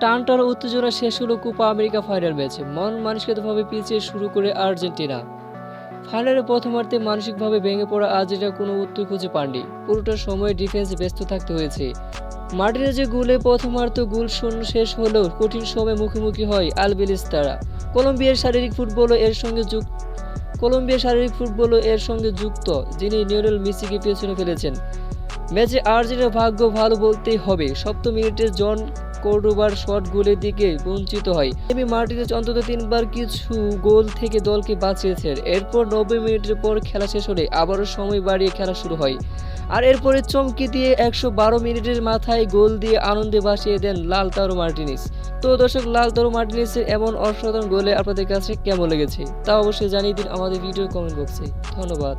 টানা উত্তেজনা শেষ হলো কোপা আমেরিকা ফাইনাল ম্যাচে। মন মানসিকভাবে পিছিয়ে শুরু করে আর্জেন্টিনা। ফাইনালে প্রথমার্ধে মানসিকভাবে ভেঙে পড়া আর্জেন্টিনা কোনো উত্তর খুঁজে পাননি। পুরোটা সময় ডিফেন্সে ব্যস্ত থাকতে হয়েছে। মার্টিনেজের গোলে প্রথমার্ধ গোল শূন্য শেষ হলেও কঠিন সময় মুখোমুখি হয় আলবেলিস তারা। কলম্বিয়ার শারীরিক ফুটবলও এর সঙ্গে যুক্ত কলম্বিয়ার শারীরিক ফুটবলও এর সঙ্গে যুক্ত, যিনি নিউরেল মেসিকে পেছনে ফেলেছেন। ম্যাচে আর্জেন্টিনার ভাগ্য ভালো বলতেই হবে। সপ্তম মিনিটে জন কোর্ডোবার শট গোলের দিকে বঞ্চিত হয়। এমি মার্টিনেজ অন্তত তিনবার কিছু গোল থেকে দলকে বাঁচিয়েছেন। এরপর নব্বই মিনিটের পর খেলা শেষ হলে আবারও সময় বাড়িয়ে খেলা শুরু হয়। আর এরপরে চমকি দিয়ে একশো বারো মিনিটের মাথায় গোল দিয়ে আনন্দে ভাসিয়ে দেন লাল তারো মার্টিনিস। তো দর্শক লাল তারো মার্টিনিসের এমন অসাধারণ গোলে আপনাদের কাছে কেমন লেগেছে তা অবশ্যই জানিয়ে দিন আমাদের ভিডিও কমেন্ট বক্সে। ধন্যবাদ।